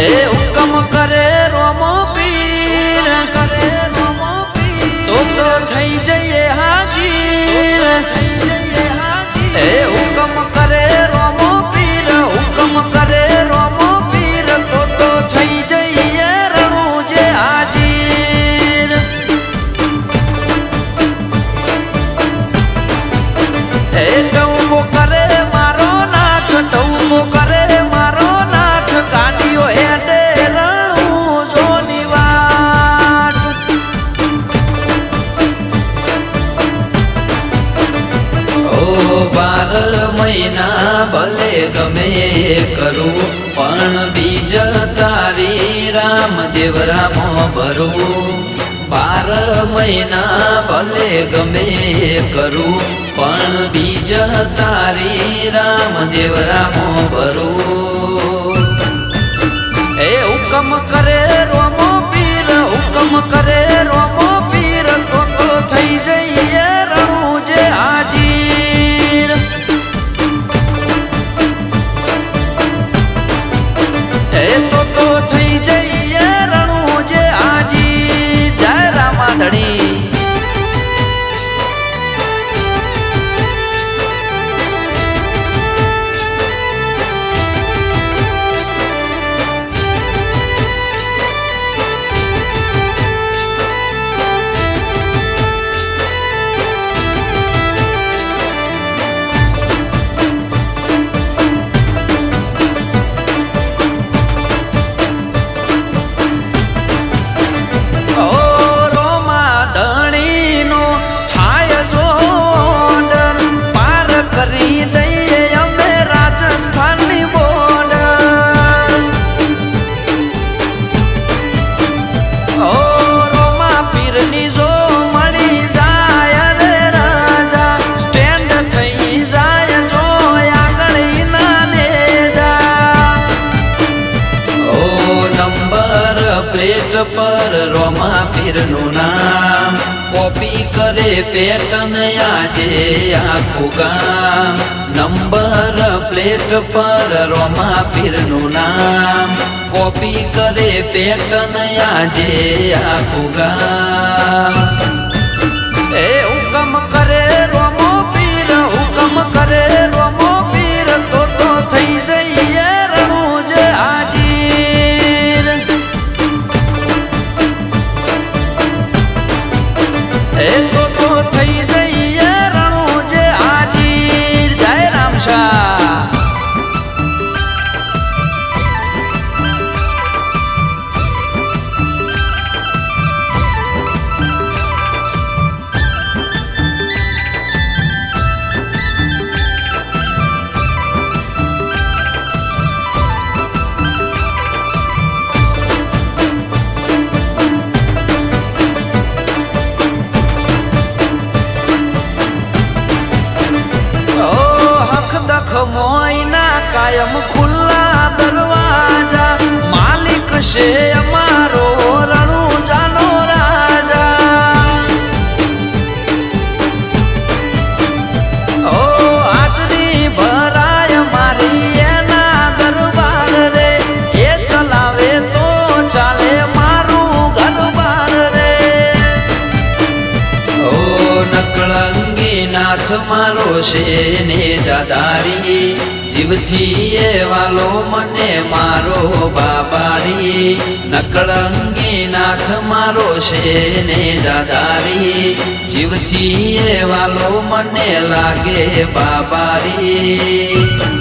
એ હુકમ કરે મહિના ભલે ગમે એ કરું, પણ બીજ તારી રામ દેવરામો ભરું. બાર મહિના, ભલે ગમે એ કરું, પણ બીજ તારી રામ દેવરામો ભરું. હે હુકમ કરે રોમો પીર, હુકમ કરે રોમો પીર થઈ જઈએ Esto પ્લેટ પર રોમા પીરનું નામ. કોપી કરે પેટન આજે આખું ગામ. નંબર પ્લેટ પર રોમા પીરનું નામ. કોપી કરે પેટન આજે આખું ગામ. એ હુકમ કરે કાયમ ખુલ્લા દરવાજા માલિક છે નકળંગી નાથ મારો છે ને જાદારી? જીવથી એ વાલો મને મારો બાબારી. નકળંગી નાથ મારો છે ને જાદારી? જીવથી એ વાલો મને લાગે બાબારી.